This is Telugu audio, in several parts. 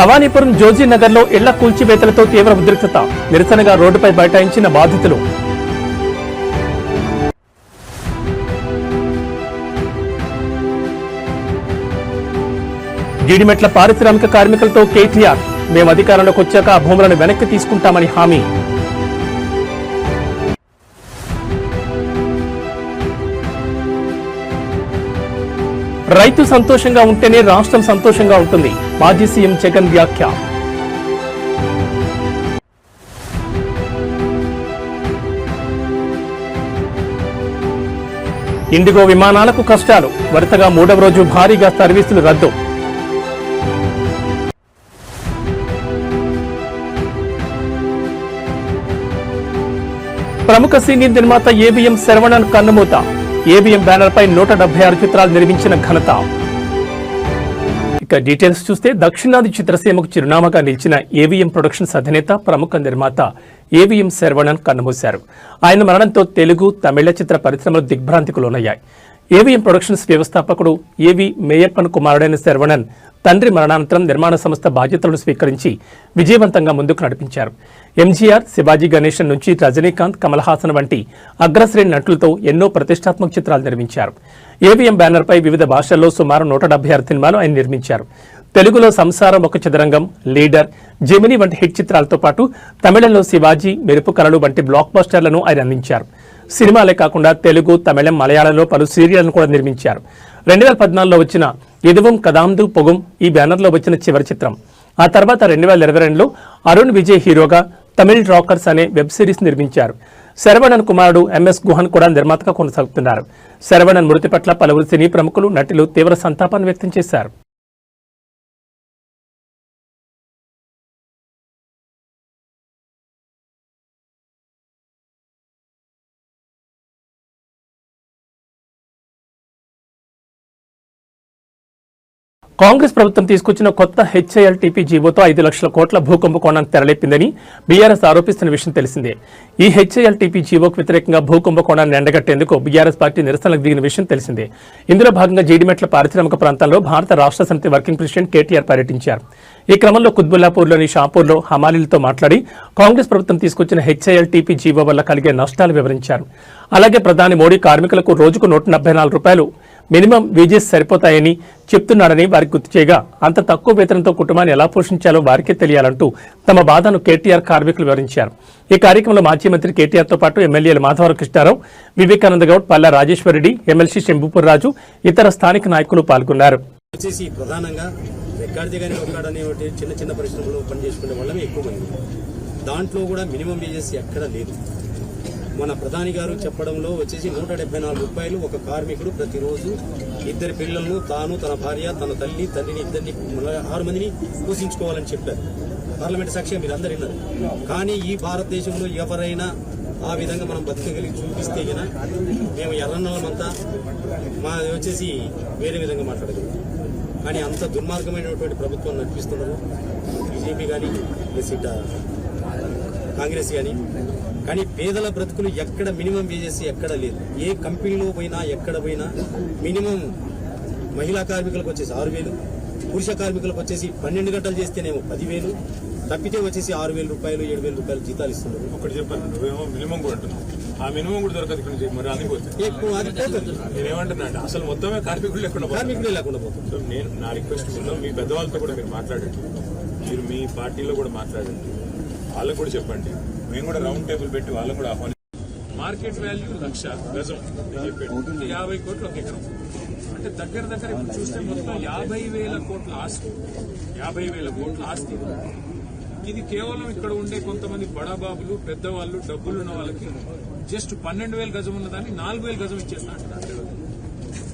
భవానీపురం జోజీనగర్లో ఇళ్ళ కూల్చివేతలతో తీవ్ర ఉద్రిక్తత నిరసనగా రోడ్డుపై బైఠాయించిన బాధితులు. గిడిమెట్ల పారిశ్రామిక కార్మికులతో కేటీఆర్ మేము అధికారంలోకి వచ్చాక ఆ భూములను వెనక్కి తీసుకుంటామని హామీ. రైతు సంతోషంగా ఉంటేనే రాష్ట్రం సంతోషంగా ఉంటుంది. మాజీ సీఎం జగన్ వ్యాఖ్య. ఇండిగో విమానాలకు కష్టాలు. వరుసగా మూడవ రోజు భారీగా సర్వీసులు రద్దు. ప్రముఖ సీనియర్ నిర్మాత ఏవిఎం శరవణన్ కన్నుమూత. ఏబిఎం బ్యానర్ పై నూట డెబ్బై ఆరు చిత్రాలు నిర్మించిన ఘనత. ఇక డీటెయిల్స్ చూస్తే దక్షిణాది చిత్రసీమకు చిరునామాగా నిలిచిన ఏవిఎం ప్రొడక్షన్స్ అధినేత ప్రముఖ నిర్మాత ఏవిఎం శరవణన్ కన్నుమూశారు. ఆయన మరణంతో తెలుగు తమిళ చిత్ర పరిశ్రమలు దిగ్భ్రాంతికి లోనయ్యాయి. ఏవిఎం ప్రొడక్షన్స్ వ్యవస్థాపకుడు ఏవి మేయప్పన్ కుమారుడైన శర్వణన్ తండ్రి మరణానంతరం నిర్మాణ సంస్థ బాధ్యతలను స్వీకరించి విజయవంతంగా ముందుకు నడిపించారు. ఎంజీఆర్ శివాజీ గణేశన్ నుంచి రజనీకాంత్ కమల్ హాసన్ వంటి అగ్రశ్రేణి నటులతో ఎన్నో ప్రతిష్టాత్మక చిత్రాలు నిర్మించారు. ఏవిఎం బ్యానర్పై వివిధ భాషల్లో సుమారు నూట డెబ్బై ఆరు సినిమాలు ఆయన నిర్మించారు. తెలుగులో సంసారం ఒక చదరంగం లీడర్ జెమిని వంటి హిట్ చిత్రాలతో పాటు తమిళంలో శివాజీ మెరుపు కళలు వంటి బ్లాక్ బస్టర్లను ఆయన అందించారు. సినిమాలే కాకుండా తెలుగు తమిళం మలయాళంలో పలు సీరియళ్ళను కూడా నిర్మించారు. రెండు వేల పద్నాలుగులో వచ్చిన ఎదువం కదాందు పొగుం ఈ బ్యానర్లో వచ్చిన చివరి చిత్రం. ఆ తర్వాత రెండు వేల ఇరవై రెండులో అరుణ్ విజయ్ హీరోగా తమిళ్ రాకర్స్ అనే వెబ్ సిరీస్ నిర్మించారు. శరవణన్ కుమారుడు ఎంఎస్ గుహన్ కూడా నిర్మాతగా కొనసాగుతున్నారు. శరవణన్ మృతి పట్ల పలువురు సినీ ప్రముఖులు నటులు తీవ్ర సంతాపాన్ని వ్యక్తం చేశారు. కాంగ్రెస్ ప్రభుత్వం తీసుకొచ్చిన కొత్త హెచ్ఐఎల్ టీపీ జీవోతో ఐదు లక్షల కోట్ల భూకుంభకోణానికి తెరలేపిందని బీఆర్ఎస్ ఆరోపిస్తున్న విషయం తెలిసిందే. ఈ హెచ్ఐఎల్ టీపీ జీవోకు వ్యతిరేకంగా భూకుంభకోణాన్ని ఎండగట్టేందుకు బీఆర్ఎస్ పార్టీ నిరసనకు దిగిన విషయం తెలిసిందే. ఇందులో భాగంగా జీడిమెట్ల పారిశ్రామిక ప్రాంతంలో భారత రాష్ట్ర సమితి వర్కింగ్ ప్రెసిడెంట్ కేటీఆర్ పర్యటించారు. ఈ క్రమంలో కుత్బుల్లాపూర్లోని షాపూర్లో హమాలీలతో మాట్లాడి కాంగ్రెస్ ప్రభుత్వం తీసుకొచ్చిన హెచ్ఐఎల్టీపీ జీవో వల్ల కలిగే నష్టాలు వివరించారు. అలాగే ప్రధాని మోడీ కార్మికులకు రోజుకు నూట నలభై నాలుగు రూపాయలు మినిమం వేజెస్ సరిపోతాయని చెప్తున్నాడని వారికి గుర్తు చేయగా అంత తక్కువ వేతనంతో కుటుంబాన్ని ఎలా పోషించాలో వారికే తెలియాలంటూ తమ బాధను కేటీఆర్ కార్మికులు వివరించారు. ఈ కార్యక్రమంలో మాజీ మంత్రి కేటీఆర్తో పాటు ఎమ్మెల్యేలు మాధవరం కృష్ణారావు వివేకానంద గౌడ్ పల్లా రాజేశ్వరరెడ్డి ఎమ్మెల్సీ శంభుపూర్ రాజు ఇతర స్థానిక నాయకులు పాల్గొన్నారు. ప్రధానంగా రెక్కాడితే కానీ ఒక్కడనే ఒకటి చిన్న చిన్న పరిశ్రమలో పనిచేసుకునే వాళ్ళమే ఎక్కువ మంది. దాంట్లో కూడా మినిమం వేజెస్ ఎక్కడ లేదు. మన ప్రధాని గారు చెప్పడంలో వచ్చేసి నూట డెబ్బై నాలుగు రూపాయలు ఒక కార్మికుడు ప్రతిరోజు ఇద్దరి పిల్లలను తాను తన భార్య తన తల్లి తండ్రిని ఇద్దరిని ఆరు మందిని పోషించుకోవాలని చెప్పారు. పార్లమెంట్ సాక్షిగా మీరు అందరు విన్నారు. కానీ ఈ భారతదేశంలో ఎవరైనా ఆ విధంగా మనం బతకగలిగి చూపిస్తే గిన మేము ఎర్రన్నలమంతా మా వచ్చేసి వేరే విధంగా మాట్లాడగలుగుతాం. కానీ అంత దుర్మార్గమైనటువంటి ప్రభుత్వం నడిపిస్తున్నారు. బీజేపీ కానీ ఎసిట కాంగ్రెస్ కానీ కానీ పేదల బ్రతుకులు ఎక్కడ మినిమం వేజెస్ ఎక్కడ లేదు. ఏ కంపెనీలో పోయినా ఎక్కడ పోయినా మినిమం మహిళా కార్మికులకు వచ్చేసి ఆరు వేలు పురుష కార్మికులకు వచ్చేసి పన్నెండు గంటలు చేస్తేనేమో పదివేలు తప్పితే వచ్చేసి ఆరు వేల రూపాయలు ఏడు వేల రూపాయలు జీతాలు ఇస్తున్నారు. ఒకటి చెప్పాను మినిమం కూడా అంటున్నావు. ఆ మినిమం కూడా దొరకదు ఇక్కడ నుంచి. మరి అది పోతుంది ఎక్కువ అది పోతుంది. నేనేమంటున్నా అంటే అసలు మొత్తమే కార్మికులు లేకుండా పోతుంది. కార్మికులే లేకుండా పోతుంది సో నేను నా రిక్వెస్ట్ మీద మీ పెద్దవాళ్ళతో కూడా మీరు మాట్లాడండి. మీరు మీ పార్టీలో కూడా మాట్లాడండి. వాళ్ళకు కూడా చెప్పండి. మేము కూడా రౌండ్ టేబుల్ పెట్టి వాళ్ళని కూడా ఆహ్వాని మార్కెట్ వాల్యూ లక్ష గజం నేను చెప్పాను యాభై కోట్లు ఒక ఎకరం. అంటే దగ్గర దగ్గర ఇప్పుడు చూస్తే మొత్తం యాభై వేల కోట్ల ఆస్తి. యాభై వేల కోట్ల ఆస్తి. ఇది కేవలం ఇక్కడ ఉండే కొంతమంది బడాబాబులు పెద్దవాళ్ళు డబ్బులున్న వాళ్ళకి జస్ట్ పన్నెండు వేల గజం ఉన్నదాన్ని నాలుగు వేల గజం ఇచ్చేస్తా అంటున్నారు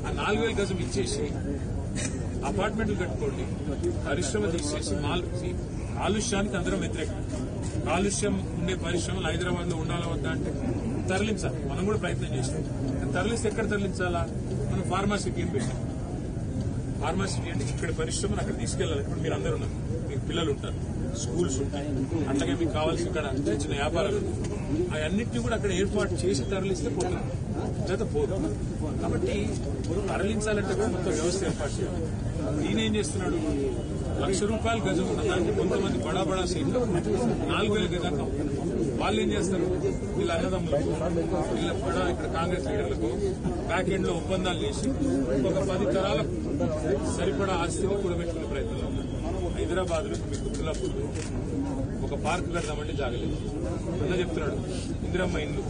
ఆ నాలుగు వేల గజం ఇచ్చేసి అపార్ట్మెంట్లు కట్టుకోండి పరిశ్రమ తీసేసి మాల్ కాలుష్యానికి అందరం వ్యతిరేకం. కాలుష్యం ఉండే పరిశ్రమలు హైదరాబాద్లో ఉండాలా వద్దా అంటే తరలించాలి. మనం కూడా ప్రయత్నం చేస్తాం. తరలిస్తే ఎక్కడ తరలించాలా? మనం ఫార్మాసిటీ అని పెట్టాం? ఫార్మాసిటీ అంటే ఇక్కడ పరిశ్రమను అక్కడ తీసుకెళ్ళాలి. ఇప్పుడు మీరు అందరు ఉన్నారు. మీకు పిల్లలు ఉంటారు. స్కూల్స్ ఉంటాయి అట్లాగే మీకు కావాల్సిన ఇక్కడ చిన్న చిన్న వ్యాపారాలు అవన్నింటినీ కూడా అక్కడ ఏర్పాటు చేసి తరలిస్తే పోతుంది లేదా పోదు కాబట్టి తరలించాలంటే కూడా మొత్తం వ్యవస్థ ఏర్పాటు చేయాలి. నేనేం చేస్తున్నాడు? లక్ష రూపాయలు గజం ఉన్న దానికి కొంతమంది బడా బడా సీట్లు నాలుగు వేల గజాలు వాళ్ళు ఏం చేస్తారు? వీళ్ళ అన్నదమ్ములకు వీళ్ళ బడా ఇక్కడ కాంగ్రెస్ లీడర్లకు బ్యాక్ ఎండ్లో ఒప్పందాలు చేసి ఒక పది తరాలకు సరిపడా ఆస్తిని కూడబెట్టుకునే ప్రయత్నం హైదరాబాద్లో మీ గుర్తులప్పుడు ఒక పార్క్ కడదామంటే జాగలేదు. అన్న చెప్తున్నాడు ఇందిరమ్మ ఇండ్లు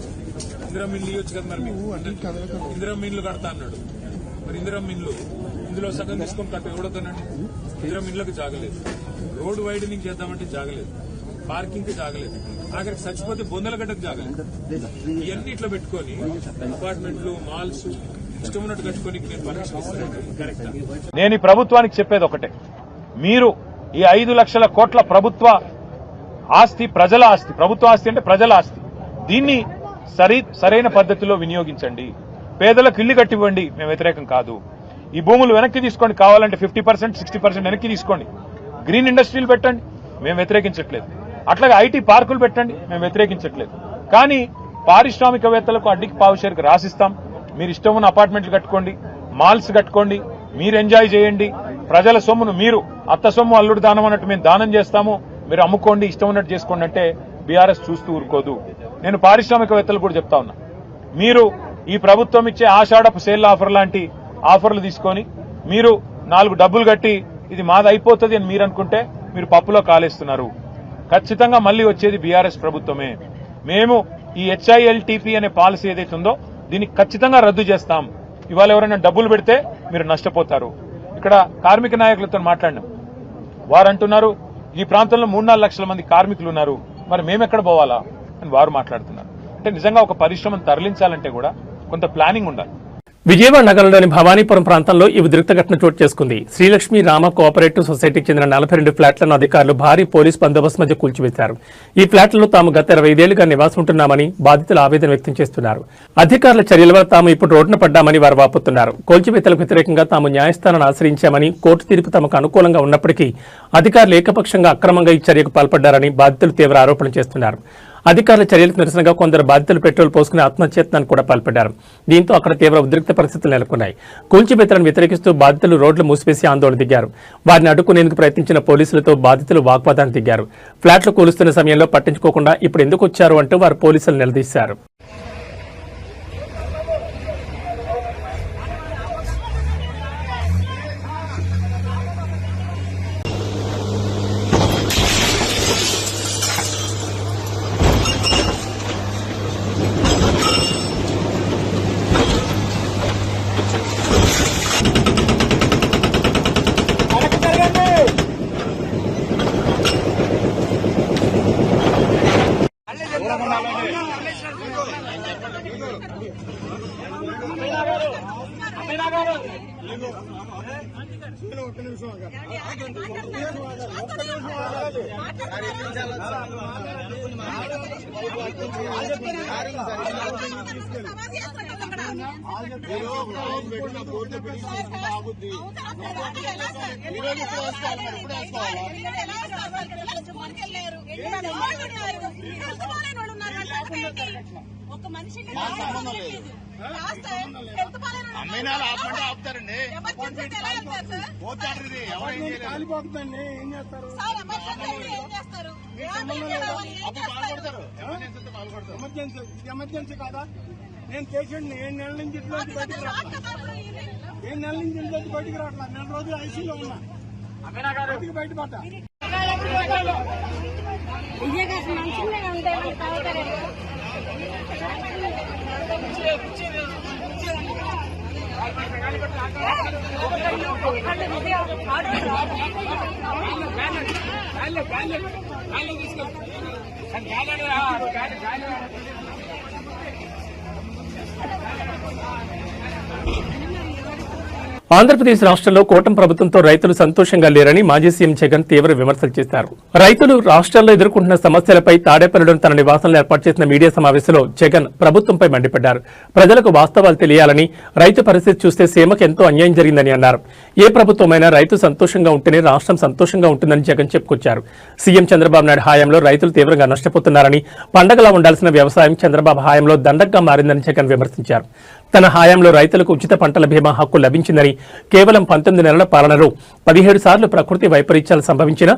ఇందిరమ్మ ఇండ్లు ఇవ్వచ్చు కదా మరి మీకు? ఇందిరమ్మ ఇండ్లు కడతా అన్నాడు. మరి ఇందిరమ్మ ఇండ్లు ఇందులో సగం తీసుకొని కట్ట ఎవడతానండి ఇందిరమ్మ ఇండ్లకు జాగలేదు. రోడ్ వైడనింగ్ చేద్దామంటే జాగలేదు. పార్కింగ్కి జాగలేదు. ఆఖరికి చచ్చిపోతే బొందలగడ్డకు జాగలేదు. ఇవన్నీ ఇట్లా పెట్టుకొని అపార్ట్మెంట్లు మాల్స్ ఇష్టం ఉన్నట్టు కట్టుకొని నేను నేను ఈ ప్రభుత్వానికి చెప్పేది ఒకటే. మీరు ఈ ఐదు లక్షల కోట్ల ప్రభుత్వ ఆస్తి ప్రజల ఆస్తి ప్రభుత్వ ఆస్తి అంటే ప్రజల ఆస్తి. దీన్ని సరి సరైన పద్ధతిలో వినియోగించండి. పేదలకు ఇల్లు కట్టివ్వండి మేము వ్యతిరేకం కాదు. ఈ భూములు వెనక్కి తీసుకోండి కావాలంటే ఫిఫ్టీ పర్సెంట్ సిక్స్టీ పర్సెంట్ వెనక్కి తీసుకోండి. గ్రీన్ ఇండస్ట్రీలు పెట్టండి మేము వ్యతిరేకించట్లేదు. అట్లాగే ఐటీ పార్కులు పెట్టండి మేము వ్యతిరేకించట్లేదు. కానీ పారిశ్రామికవేత్తలకు అడ్డికి పావుషేరికి రాసిస్తాం. మీరు ఇష్టం ఉన్న అపార్ట్మెంట్లు కట్టుకోండి మాల్స్ కట్టుకోండి మీరు ఎంజాయ్ చేయండి. ప్రజల సొమ్మును మీరు అత్త సొమ్ము అల్లుడు దానం అన్నట్టు మేము దానం చేస్తాము. మీరు అమ్ముకోండి ఇష్టం ఉన్నట్టు చేసుకోండి అంటే బీఆర్ఎస్ చూస్తూ ఊరుకోదు. నేను పారిశ్రామికవేత్తలు కూడా చెప్తా ఉన్నా. మీరు ఈ ప్రభుత్వం ఇచ్చే ఆషాఢపు సేల్ ఆఫర్ లాంటి ఆఫర్లు తీసుకొని మీరు నాలుగు డబ్బులు కట్టి ఇది మాది అయిపోతుంది అని మీరు అనుకుంటే మీరు పప్పులో కాలేస్తున్నారు. ఖచ్చితంగా మళ్ళీ వచ్చేది బీఆర్ఎస్ ప్రభుత్వమే. మేము ఈ హెచ్ఐఎల్టీపీ అనే పాలసీ ఏదైతే ఉందో దీన్ని ఖచ్చితంగా రద్దు చేస్తాం. ఇవాళ ఎవరైనా డబ్బులు పెడితే మీరు నష్టపోతారు. ఇక్కడ కార్మిక నాయకులతో మాట్లాడినాం. వారు అంటున్నారు ఈ ప్రాంతంలో మూడు నాలుగు లక్షల మంది కార్మికులు ఉన్నారు మరి మేమెక్కడ పోవాలా? అని వారు మాట్లాడుతున్నారు. అంటే నిజంగా ఒక పరిశ్రమను తరలించాలంటే కూడా కొంత ప్లానింగ్ ఉండాలి. విజయవాడ నగరంలోని భవానీపురం ప్రాంతంలో ఈ ఉద్రిక్త ఘటన చోటు చేసుకుంది. శ్రీలక్ష్మి రామ కోఆపరేటివ్ సొసైటీకి చెందిన నలభై రెండు ఫ్లాట్లను అధికారులు భారీ పోలీస్ బందోబస్తు మధ్య కూల్చివేశారు. ఈ ఫ్లాట్లలో తాము గత ఇరవై ఐదేళ్ళుగా నివాసం ఉంటున్నామని బాధితులు ఆవేదన వ్యక్తం చేస్తున్నారు. అధికారుల చర్యల వల్ల తాము ఇప్పుడు రోడ్డున పడ్డామని వారు వాపోతున్నారు. కూల్చివేతలకు వ్యతిరేకంగా తాము న్యాయస్థానాన్ని ఆశ్రయించామని కోర్టు తీర్పు తమకు అనుకూలంగా ఉన్నప్పటికీ అధికారులు ఏకపక్షంగా అక్రమంగా ఈ చర్యకు పాల్పడ్డారని బాధితులు తీవ్ర ఆరోపణలు చేస్తున్నారు. అధికారుల చర్యలకు నిరసనగా కొందరు బాధితులు పెట్రోల్ పోసుకుని ఆత్మహత్యత్నానికి కూడా పాల్పడ్డారు. దీంతో అక్కడ తీవ్ర ఉద్రిక్త పరిస్థితులు నెలకొన్నాయి. కూల్చిబెత్తలను వ్యతిరేకిస్తూ బాధితులు రోడ్లు మూసివేసి ఆందోళన దిగారు. వారిని అడ్డుకునేందుకు ప్రయత్నించిన పోలీసులతో బాధితులు వాగ్వాదానికి దిగారు. ఫ్లాట్లు కూలుస్తున్న సమయంలో పట్టించుకోకుండా ఇప్పుడు ఎందుకు వచ్చారు అంటూ వారు పోలీసులు నిలదీశారు. ఒక మనిషికి ఎమర్జెన్సీ ఎలా వెళ్తారు సార్? కాలిపోతుందండి ఏం చేస్తారు? ఎమర్జెన్సీ ఎమర్జెన్సీ కాదా? నేను పేషెంట్ ఏడు నెలల నుంచి ఇంట్లోకి బయటకు రావట్లేదు ఏడు నెలల నుంచి ఇంట్లోకి బయటకు రావట్లేదు నెల రోజులు ఐసీలో ఉన్నా బయటకు బయటపడ్డా తీసుకెళ్ళి ありがとうございます。ఆంధ్రప్రదేశ్ రాష్ట్రంలో కూటమి ప్రభుత్వంతో రైతులు సంతోషంగా లేరని మాజీ సీఎం జగన్ తీవ్ర విమర్శలు చేశారు. రైతులు రాష్ట్రాల్లో ఎదుర్కొంటున్న సమస్యలపై తాడేపల్లిలోని తన నివాసంలో ఏర్పాటు చేసిన మీడియా సమావేశంలో జగన్ ప్రభుత్వంపై మండిపడ్డారు. ప్రజలకు వాస్తవాలు తెలియాలని రైతు పరిస్థితి చూస్తే సీమకు ఎంతో అన్యాయం జరిగిందని అన్నారు. ఏ ప్రభుత్వమైనా రైతు సంతోషంగా ఉంటేనే రాష్ట్రం సంతోషంగా ఉంటుందని జగన్ చెప్పుకొచ్చారు. సీఎం చంద్రబాబు నాయుడు హయాంలో రైతులు తీవ్రంగా నష్టపోతున్నారని పండగలా ఉండాల్సిన వ్యవసాయం చంద్రబాబు హయాంలో దండగ్గా మారిందని జగన్ విమర్శించారు. తన హయాంలో రైతులకు ఉచిత పంటల బీమా హక్కు లభించిందని కేవలం పంతొమ్మిది నెలల పాలనలో పదిహేడు సార్లు ప్రకృతి వైపరీత్యాలు సంభవించిన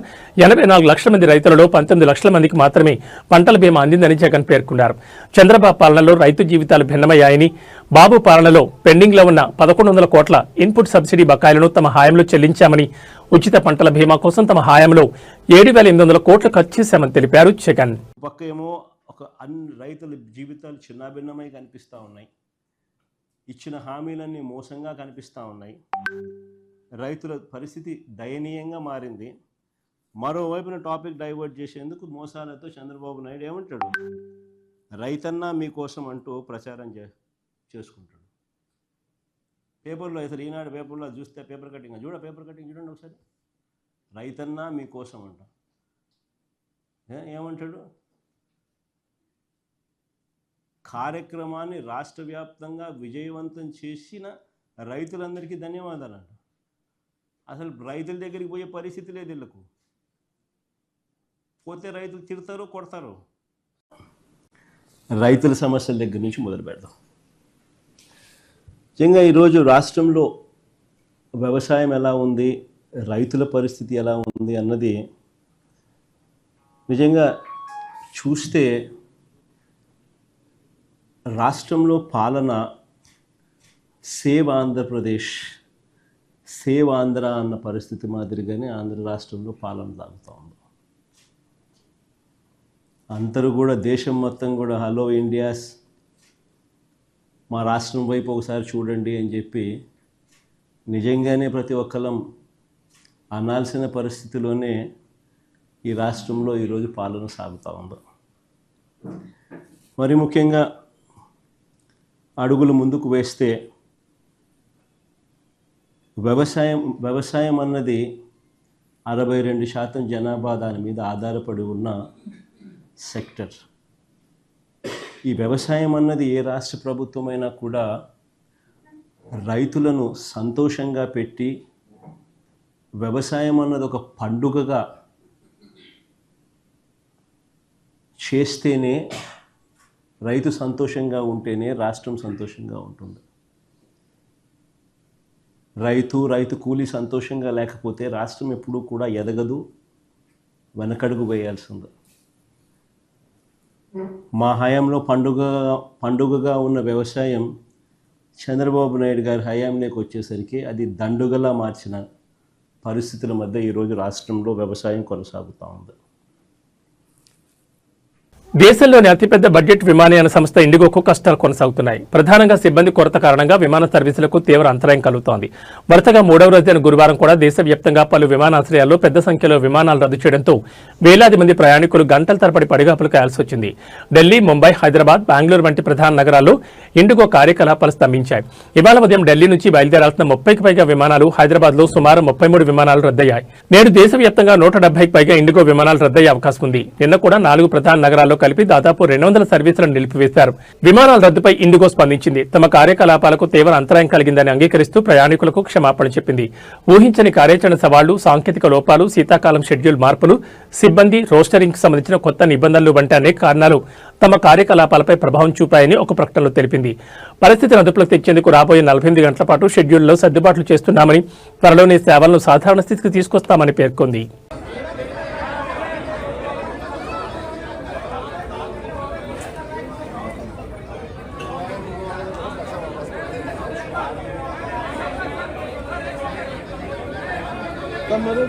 ఎనభై నాలుగు లక్షల మంది రైతులలో పంతొమ్మిది లక్షల మందికి మాత్రమే పంటల బీమా అందిందని జగన్ పేర్కొన్నారు. చంద్రబాబు పాలనలో రైతు జీవితాలు భిన్నమయ్యాయని బాబు పాలనలో పెండింగ్లో ఉన్న పదకొండు వందల కోట్ల ఇన్పుట్ సబ్సిడీ బకాయిలను తమ హయాంలో చెల్లించామని ఉచిత పంటల బీమా కోసం తమ హయాంలో ఏడు వేల ఎనిమిది వందల కోట్లు ఖర్చు చేశామని తెలిపారు జగన్. పక్క ఏమో ఒక అన్ని రైతుల జీవితాలు చిన్నాభిన్నమై కనిపిస్తూ ఉన్నాయి. ఇచ్చిన హామీలన్నీ మోసంగా కనిపిస్తూ ఉన్నాయి. రైతుల పరిస్థితి దయనీయంగా మారింది. మరోవైపున టాపిక్ డైవర్ట్ చేసేందుకు మోసాలతో చంద్రబాబు నాయుడు ఏమంటాడు? రైతన్నా మీకోసం అంటూ ప్రచారం చే చేసుకుంటాడు. పేపర్లో అసలు ఈనాడు పేపర్లో చూస్తే పేపర్ కటింగ్ చూడ పేపర్ కటింగ్ చూడండి ఒకసారి. రైతన్నా మీకోసం అంట. ఏమంటాడు? కార్యక్రమాన్ని రాష్ట్ర వ్యాప్తంగా విజయవంతం చేసిన రైతులందరికీ ధన్యవాదాలంట. అసలు రైతుల దగ్గరికి పోయే పరిస్థితి లేదు వీళ్ళకు. పోతే రైతులు తిడతారు కొడతారు? రైతుల సమస్యల దగ్గర నుంచి మొదలు పెడదాం. నిజంగా ఈరోజు రాష్ట్రంలో వ్యవసాయం ఎలా ఉంది రైతుల పరిస్థితి ఎలా ఉంది అన్నది నిజంగా చూస్తే రాష్ట్రంలో పాలన సేవ్ ఆంధ్రప్రదేశ్ సేవ్ ఆంధ్ర అన్న పరిస్థితి మాదిరిగానే ఆంధ్ర రాష్ట్రంలో పాలన సాగుతూ ఉంది. అందరూ కూడా దేశం మొత్తం కూడా హలో ఇండియాస్ మా రాష్ట్రం వైపు ఒకసారి చూడండి అని చెప్పి నిజంగానే ప్రతి ఒక్కరం అనాల్సిన పరిస్థితిలోనే ఈ రాష్ట్రంలో ఈరోజు పాలన సాగుతూ ఉంది. మరి ముఖ్యంగా అడుగులు ముందుకు వేస్తే వ్యవసాయం వ్యవసాయం అన్నది అరవై రెండు శాతం జనాభా దాని మీద ఆధారపడి ఉన్న సెక్టర్. ఈ వ్యవసాయం అన్నది ఏ రాష్ట్ర ప్రభుత్వమైనా కూడా రైతులను సంతోషంగా పెట్టి వ్యవసాయం అన్నది ఒక పండుగగా చేస్తేనే రైతు సంతోషంగా ఉంటేనే రాష్ట్రం సంతోషంగా ఉంటుంది. రైతు రైతు కూలి సంతోషంగా లేకపోతే రాష్ట్రం ఎప్పుడూ కూడా ఎదగదు వెనకడుగు వేయాల్సింది. మా హయాంలో పండుగ పండుగగా ఉన్న వ్యవసాయం చంద్రబాబు నాయుడు గారి హయాంలోకి వచ్చేసరికి అది దండుగలా మార్చిన పరిస్థితుల మధ్య ఈరోజు రాష్ట్రంలో వ్యవసాయం కొనసాగుతూ ఉంది. దేశంలోని అతిపెద్ద బడ్జెట్ విమానయాన సంస్థ ఇండిగోకు కష్టాలు కొనసాగుతున్నాయి. ప్రధానంగా సిబ్బంది కొరత కారణంగా విమాన సర్వీసులకు తీవ్ర అంతరాయం కలుగుతోంది. వరుసగా మూడవ రోజైన గురువారం కూడా దేశవ్యాప్తంగా పలు విమానాశ్రయాల్లో పెద్ద సంఖ్యలో విమానాలు రద్దు చేయడంతో వేలాది మంది ప్రయాణికులు గంటల తరబడి పడిగాపులు కాయాల్సి వచ్చింది. ఢిల్లీ ముంబై హైదరాబాద్ బెంగళూరు వంటి ప్రధాన నగరాల్లో ఇండిగో కార్యకలాపాలు స్తంభించాయి. ఇవాళ ఉదయం ఢిల్లీ నుంచి బయలుదేరాల్సిన ముప్పైకి పైగా విమానాలు హైదరాబాద్లో సుమారు ముప్పై మూడు విమానాలు రద్దయ్యాయి. నేడు దేశవ్యాప్తంగా నూట డెబ్బైకి పైగా ఇండిగో విమానాలు రద్దయ్యే అవకాశం ఉంది. నిన్న కూడా నాలుగు ప్రధాన నగరాల్లో కలిపి దాదాపు రెండు వందల సర్వీసులను నిలిపివేశారు. విమానాల రద్దుపై ఇండిగో స్పందించింది. తమ కార్యకలాపాలకు తీవ్ర అంతరాయం కలిగిందని అంగీకరిస్తూ ప్రయాణికులకు క్షమాపణ చెప్పింది. ఊహించని కార్యాచరణ సవాళ్ళు సాంకేతిక లోపాలు శీతాకాలం షెడ్యూల్ మార్పులు సిబ్బంది రోస్టరింగ్ సంబంధించిన కొత్త నిబంధనలు వంటి అనేక కారణాలు తమ కార్యకలాపాలపై ప్రభావం చూపాయని ఒక ప్రకటనలో తెలిపింది. పరిస్థితిని అదుపులోకి తెచ్చేందుకు రాబోయే నలభై ఎనిమిది గంటల పాటు షెడ్యూల్లో సర్దుబాట్లు చేస్తున్నామని త్వరలోనే సేవలను సాధారణ స్థితికి తీసుకొస్తామని పేర్కొంది.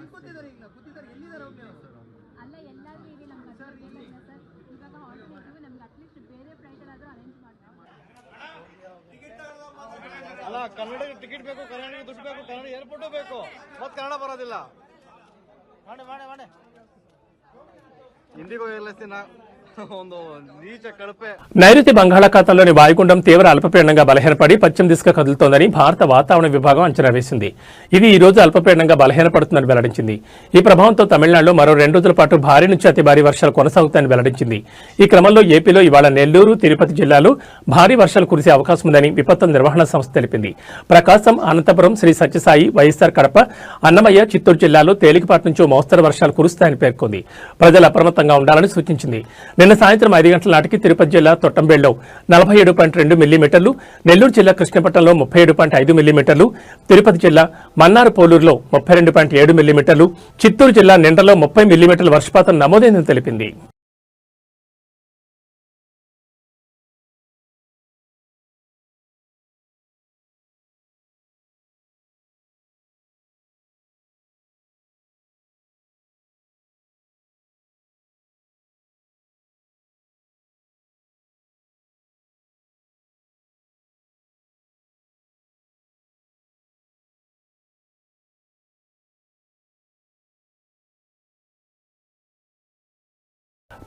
ಅನ್ಕೋತಿದ್ದಾರೆ ಈಗ ಕೂತಿದ್ದಾರೆ. ಎಲ್ಲಿದ್ದಾರೆ ಅಲ್ಲ ಎಲ್ಲಾದ್ರೂ ಈಗ ನಮ್ಗೆ ಸರ್ ಇವಾಗ ಆಲ್ಟರ್ನೇಟಿವ್ ನಮ್ಗೆ ಅಟ್ಲೀಸ್ಟ್ ಬೇರೆ ಪ್ರೈಸ್ ಆದ್ರೂ ಅರೇಂಜ್ ಮಾಡ್ತಾರೆ ಅಲ್ಲ ಕನ್ನಡಕ್ಕೆ ಟಿಕೆಟ್ ಬೇಕು ಕನ್ನಡಕ್ಕೆ ದುಡ್ಡು ಬೇಕು ಕನ್ನಡ ಏರ್ಪೋರ್ಟ್ ಬೇಕು. ಮತ್ತೆ ಕನ್ನಡ ಬರೋದಿಲ್ಲ. ಮಾಡಿ ಮಾಡಿ ಮಾಡಿ. ಹಿಂದಿಗೆ ಹೋಗಿಲ್ಲ నైరుతి బంగాళాఖాతంలోని వాయుగుండం తీవ్ర అల్పపీడనంగా బలహీనపడి పశ్చిమ దిశగా కదులుతోందని భారత వాతావరణ విభాగం అంచనా వేసింది. ఇది ఈ రోజు అల్పపీడనంగా బలహీనపడుతుందని వెల్లడించింది. ఈ ప్రభావంతో తమిళనాడులో మరో రెండు రోజుల పాటు భారీ నుంచి అతి భారీ వర్షాలు కొనసాగుతాయని వెల్లడించింది. ఈ క్రమంలో ఏపీలో ఇవాళ నెల్లూరు తిరుపతి జిల్లాలో భారీ వర్షాలు కురిసే అవకాశం ఉందని విపత్తు నిర్వహణ సంస్థ తెలిపింది. ప్రకాశం అనంతపురం శ్రీ సత్యసాయి వైఎస్ఆర్ కడప అన్నమయ్య చిత్తూరు జిల్లాలో తేలికపాటి నుంచి మోస్తరు వర్షాలు కురుస్తాయని పేర్కొంది. ప్రజలు అప్రమత్తంగా ఉండాలని సూచించింది. నిన్న సాయంత్రం ఐదు గంటల నాటికి తిరుపతి జిల్లా తొట్టంబేడులో నలభై ఏడు పాయింట్ రెండు మిల్లీమీటర్లు నెల్లూరు జిల్లా కృష్ణపట్నంలో ముప్పై ఏడు పాయింట్ ఐదు మిల్లీమీటర్లు తిరుపతి జిల్లా మన్నారు పోలూరులో ముప్పై రెండు పాయింట్ ఏడు మిల్లీమీటర్లు చిత్తూరు జిల్లా నిండలో ముప్పై మిల్లీమీటర్ల వర్షపాతం నమోదైందని తెలిపింది.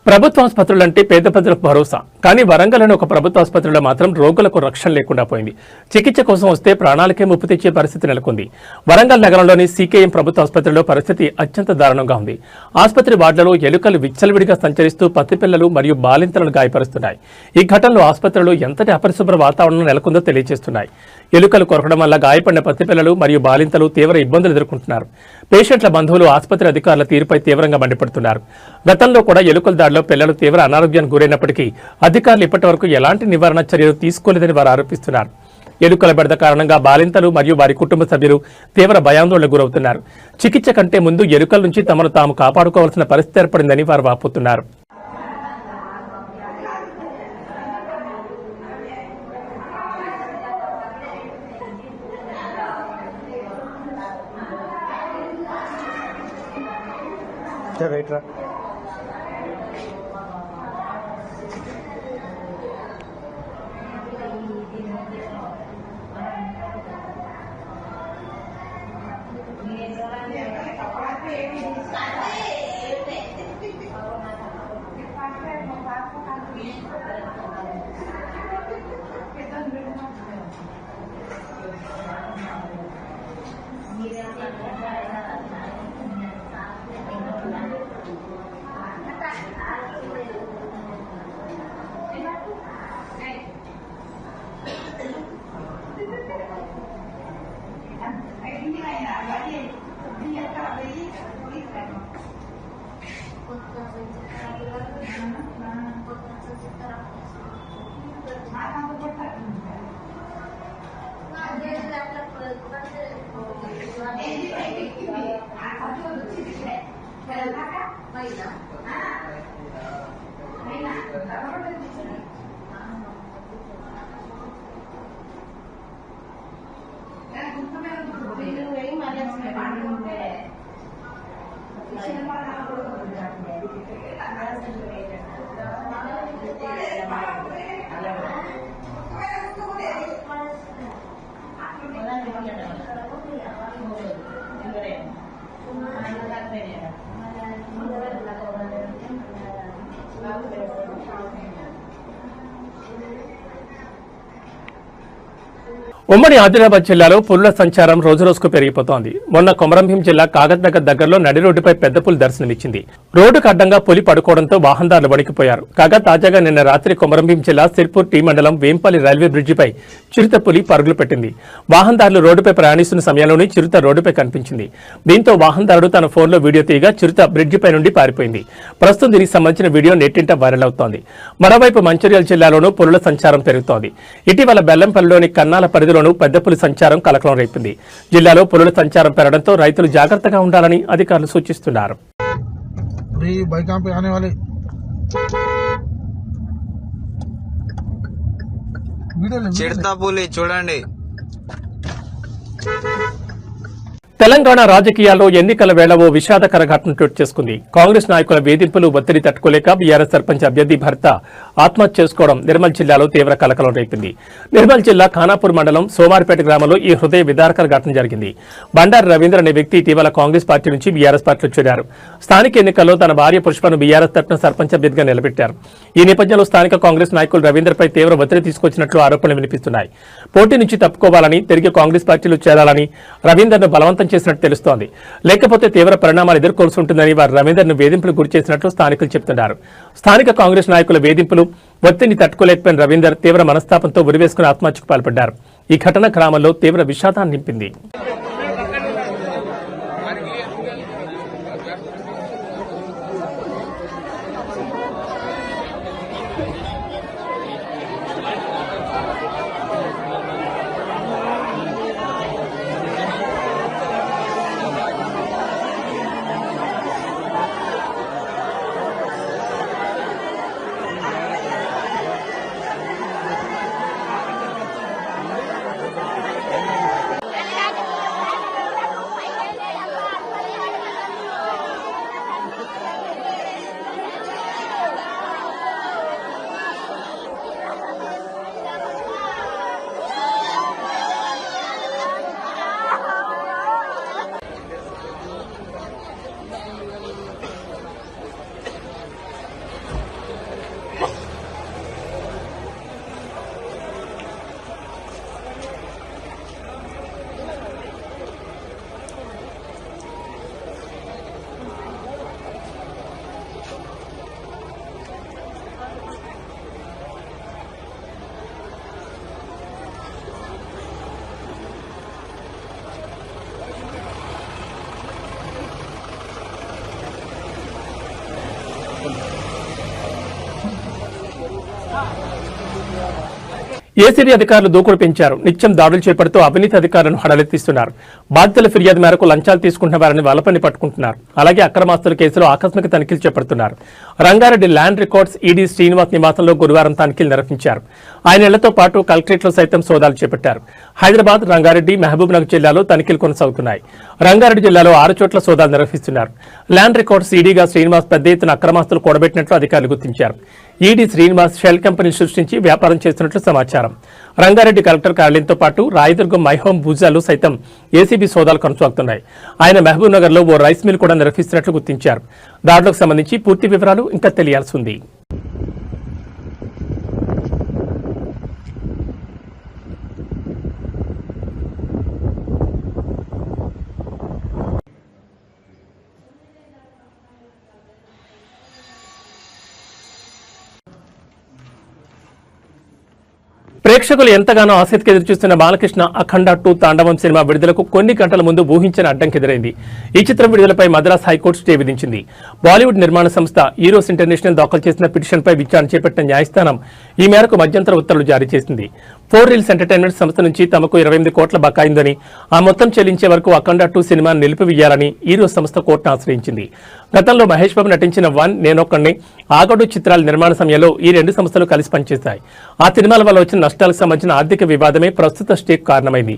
ప్రభుత్వ ఆసుపత్రులంటే పేద ప్రజలకు భరోసా. కానీ వరంగల్లోని ఒక ప్రభుత్వ ఆసుపత్రిలో మాత్రం రోగులకు రక్షణ లేకుండా పోయింది. చికిత్స కోసం వస్తే ప్రాణాలకే ముప్పు తెచ్చే పరిస్థితి నెలకొంది. వరంగల్ నగరంలోని సీకేఎం ప్రభుత్వ ఆసుపత్రిలో పరిస్థితి అత్యంత దారుణంగా ఉంది. ఆసుపత్రి వార్డులలో ఎలుకలు విచ్చలవిడిగా సంచరిస్తూ పసిపిల్లలు మరియు బాలింతలను గాయపరుస్తున్నాయి. ఈ ఘటనలో ఆసుపత్రిలో ఎంతటి అపరిశుభ్ర వాతావరణం నెలకొందో తెలియజేస్తున్నాయి. ఎలుకలు కొరకడం వల్ల గాయపడిన పసిపిల్లలు మరియు బాలింతలు తీవ్ర ఇబ్బందులు ఎదుర్కొంటున్నారు. పేషెంట్ల బంధువులు ఆసుపత్రి అధికారుల తీరుపై తీవ్రంగా మండిపడుతున్నారు. గతంలో కూడా ఎలుకల దాడిలో పిల్లలు తీవ్ర అనారోగ్యానికి గురైనప్పటికీ అధికారులు ఇప్పటివరకు ఎలాంటి నివారణ చర్యలు తీసుకోలేదని వారు ఆరోపిస్తున్నారు. ఎలుకల బెడద కారణంగా బాలింతలు మరియు వారి కుటుంబ సభ్యులు తీవ్ర భయాందోళనకు గురవుతున్నారు. చికిత్స కంటే ముందు ఎలుకల నుంచి తమను తాము కాపాడుకోవాల్సిన పరిస్థితి ఏర్పడిందని వారు వాపోతున్నారు. Já vai entrar. ఉమ్మడి ఆదిలాబాద్ జిల్లాలో పులుల సంచారం రోజురోజుకు పెరిగిపోతోంది. మొన్న కొమరంభీం జిల్లా కాగజ్నగర్ దగ్గరలో నడి రోడ్డుపై పెద్ద పులి దర్శనమిచ్చింది. రోడ్డుకు అడ్డంగా పులి పడుకోవడంతో వాహనదారులు వణికిపోయారు. కాగా తాజాగా నిన్న రాత్రి కొమరంభీం జిల్లా సిర్పూర్ టీ మండలం వేంపల్లి రైల్వే బ్రిడ్జిపై చిరుత పులి పరుగులు పెట్టింది. వాహనదారులు రోడ్డుపై ప్రయాణిస్తున్న సమయంలోనే చిరుత రోడ్డుపై కనిపించింది. దీంతో వాహనదారుడు తన ఫోన్లో వీడియో తీయగా చిరుత బ్రిడ్జిపై నుండి పారిపోయింది. ప్రస్తుతం దీనికి సంబంధించిన వీడియో నెట్టింట వైరల్ అవుతోంది. మరోవైపు మంచిర్యాల జిల్లాలోనూ పులుల సంచారం పెరుగుతోంది. ఇటీవల బెల్లంపల్లిలోని కన్నాల పరిధిలో జిల్లాలోనూ పెద్దపులి సంచారం కలకలం రేపింది. జిల్లాలో పులుల సంచారం పెరగడంతో రైతులు జాగ్రత్తగా ఉండాలని అధికారులు సూచిస్తున్నారు. చిడతా పులి చూడండి. తెలంగాణ రాజకీయాల్లో ఎన్నికల వేళ ఓ విషాదకర ఘటన చోటు చేసుకుంది. కాంగ్రెస్ నాయకుల వేధింపులు ఒత్తిడి తట్టుకోలేక బీఆర్ఎస్ సర్పంచ్ అభ్యర్థి భర్త ఆత్మహత్య చేసుకోవడం నిర్మల్ జిల్లాలో తీవ్ర కలకలం రేపింది. నిర్మల్ జిల్లా ఖానాపూర్ మండలం సోమారిపేట గ్రామంలో ఈ హృదయ విదారకర ఘటన జరిగింది. బండారు రవీంద్ర అనే వ్యక్తి ఇటీవల కాంగ్రెస్ పార్టీ నుంచి బీఆర్ఎస్ పార్టీలో చేరారు. స్థానిక ఎన్నికల్లో తన భార్య పుష్పను బీఆర్ఎస్ తరఫున సర్పంచ్ అభ్యర్థిగా నిలబెట్టారు. ఈ నేపథ్యంలో స్థానిక కాంగ్రెస్ నాయకులు రవీంద్రపై తీవ్ర ఒత్తిడి తీసుకొచ్చినట్లు ఆరోపణలు వినిపిస్తున్నాయి. పోటీ నుంచి తప్పుకోవాలని తిరిగి కాంగ్రెస్ పార్టీలో చేరాలని రవీందర్ను బలవంతం చేసినట్టు తెలుస్తోంది. లేకపోతే తీవ్ర పరిణామాలు ఎదుర్కోవాల్సి ఉంటుందని వారు రవీందర్ను వేధింపులు గురి చేసినట్లు స్థానికులు చెబుతున్నారు స్థానిక కాంగ్రెస్ నాయకుల వేధింపులు ఒత్తిడిని తట్టుకోలేకపోయిన రవీందర్ తీవ్ర మనస్తాపంతో ఉరివేసుకుని ఆత్మహత్యకు పాల్పడ్డారు. ఈ ఘటన గ్రామంలో తీవ్ర విషాదాన్ని నింపింది. ఏసీడీ అధికారులు దూకుడు పెంచారు. నిత్యం దాడులు చేపడుతూ అవినీతి అధికారులను హడలెత్తిస్తున్నారు. బాధితుల ఫిర్యాదు మేరకు లంచాలు తీసుకుంటున్న వారిని వలపని పట్టుకుంటున్నారు. అలాగే అక్రమాస్తుల కేసులో ఆకస్మిక తనిఖీలు చేపడుతున్నారు. Rangareddy land records ED Srinivas నివాసంలో గురువారం తనిఖీలు నిర్వహించారు. ఆయన ఇళ్ళతో పాటు కలెక్టరేట్లో సైతం సోదాలు చేపట్టారు. హైదరాబాద్ రంగారెడ్డి మహబూబ్ నగర్ జిల్లాలో తనిఖీలు కొనసాగుతున్నాయి. రంగారెడ్డి జిల్లాలో ఆరు చోట్ల సోదాలు నిర్వహిస్తున్నారు. ల్యాండ్ రికార్డ్స్ ఈడీగా శ్రీనివాస్ పెద్ద ఎత్తున అక్రమాస్తులు కూడబెట్టినట్లు అధికారులు గుర్తించారు. ఈడీ శ్రీనివాస్ షెల్ కంపెనీ సృష్టించి వ్యాపారం చేస్తున్నట్లు సమాచారం. రంగారెడ్డి కలెక్టర్ కార్యాలయంతో పాటు రాయదుర్గం మైహోం భూజాలు సైతం ఏసీబీ సోదాలు కొనసాగుతున్నాయి. ఆయన మహబూబ్ నగర్లో ఓ రైస్ మిల్ కూడా నిర్వహిస్తున్నట్లు గుర్తించారు. దాడులకు సంబంధించి పూర్తి వివరాలు ఇంకా తెలియాల్సి ఉంది. ప్రేక్షకులు ఎంతగానో ఆసక్తికి ఎదురుచూస్తున్న బాలకృష్ణ అఖండ టూ తాండవం సినిమా విడుదలకు కొన్ని గంటల ముందు ఊహించిన అడ్డంకి ఎదురైంది ఈ చిత్రం విడుదలపై మద్రాస్ హైకోర్టు స్టే విధించింది. బాలీవుడ్ నిర్మాణ సంస్థ ఈరోస్ ఇంటర్నేషనల్ దాఖలు చేసిన పిటిషన్పై విచారణ చేపట్టిన న్యాయస్థానం ఈ మేరకు మధ్యంతర ఉత్తర్వులు జారీ చేసింది. ఫోర్ రీల్స్ ఎంటర్టైన్మెంట్ సంస్థ నుంచి తమకు ఇరవై ఎనిమిది కోట్ల బకాయిందని ఆ మొత్తం చెల్లించే వరకు అఖండ టూ సినిమాను నిలిపివేయాలని ఈరోజు సంస్థ కోర్టును ఆశ్రయించింది. గతంలో మహేష్ బాబు నటించిన వన్ నేనొక్కడిని ఆగడు చిత్రాల నిర్మాణ సమయంలో ఈ రెండు సంస్థలు కలిసి పనిచేశాయి. ఆ సినిమాల వల్ల వచ్చిన నష్టాలకు సంబంధించిన ఆర్థిక వివాదమే ప్రస్తుత స్టేక్ కారణమైంది.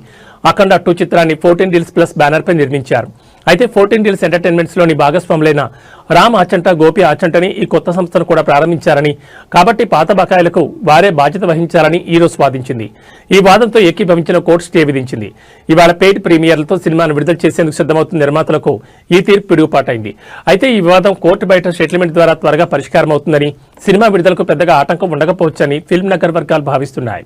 అఖండ టూ చిత్రాన్ని ఫోర్టీన్ డీల్స్ ప్లస్ బ్యానర్ పై నిర్మించారు. అయితే ఫోర్టీన్ డీల్స్ ఎంటర్టైన్మెంట్స్లోని భాగస్వాములైన రామ్ ఆచంట గోపి ఆచంటని ఈ కొత్త సంస్థను కూడా ప్రారంభించారని కాబట్టి పాత బకాయిలకు వారే బాధ్యత వహించాలని ఈరోజు వాదించింది. ఈ వాదంతో ఏకీభవించిన కోర్టు స్టే విధించింది. ఇవాళ పెయిడ్ ప్రీమియర్లతో సినిమాను విడుదల చేసేందుకు సిద్ధమవుతున్న నిర్మాతలకు ఈ తీర్పు పిడుగుపాటైంది. అయితే ఈ వివాదం కోర్టు బయట సెటిల్మెంట్ ద్వారా త్వరగా పరిష్కారం అవుతుందని సినిమా విడుదలకు పెద్దగా ఆటంకం ఉండకపోవచ్చని ఫిల్మ్ నగర్ వర్గాలు భావిస్తున్నాయి.